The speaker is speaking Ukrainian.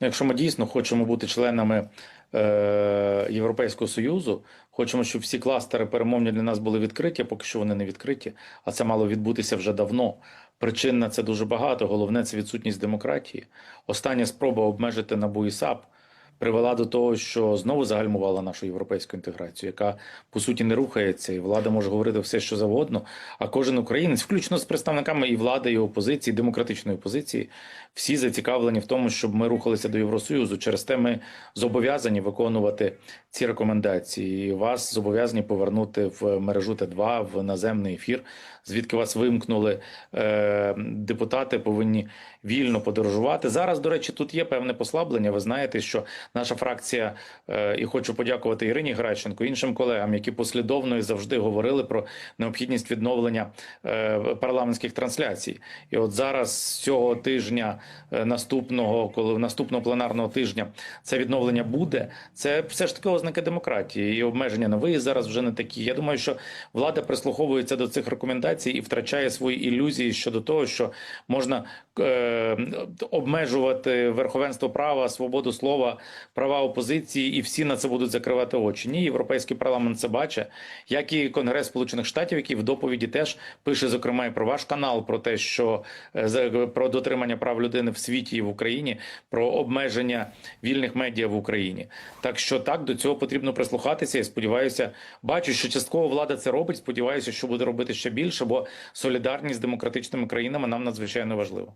Якщо ми дійсно хочемо бути членами е, Європейського Союзу, хочемо, щоб всі кластери перемовні для нас були відкриті, поки що вони не відкриті, а це мало відбутися вже давно. Причин на це дуже багато. Головне це відсутність демократії. Остання спроба обмежити НАБУ і САП привела до того, що знову загальмувала нашу європейську інтеграцію, яка по суті не рухається, і влада може говорити все, що завгодно. А кожен українець, включно з представниками і влади, і опозиції, демократичної опозиції, всі зацікавлені в тому, щоб ми рухалися до Євросоюзу. Через те ми зобов'язані виконувати ці рекомендації. І вас зобов'язані повернути в мережу Т2, в наземний ефір, звідки вас вимкнули. Е, депутати повинні вільно подорожувати. Зараз, до речі, тут є певне послаблення. Ви знаєте, що наша фракція, е, і хочу подякувати Ірині Граченко, іншим колегам, які послідовно і завжди говорили про необхідність відновлення е, парламентських трансляцій. І от зараз цього тижня, е, наступного, коли наступного пленарного тижня це відновлення буде, це все ж таки ознаки демократії і обмеження на виїзд зараз вже не такі. Я думаю, що влада прислуховується до цих рекомендацій і втрачає свої ілюзії щодо того, що можна е, обмежувати верховенство права, свободу слова, права опозиції, і всі на це будуть закривати очі. Ні, європейський парламент це бачить, як і Конгрес Сполучених Штатів, який в доповіді теж пише зокрема і про ваш канал, про те, що е, про дотримання прав людини в світі і в Україні, про обмеження вільних медіа в Україні. Так що так до цього потрібно прислухатися. І сподіваюся, бачу, що частково влада це робить. Сподіваюся, що буде робити ще більше, бо солідарність з демократичними країнами нам надзвичайно важлива.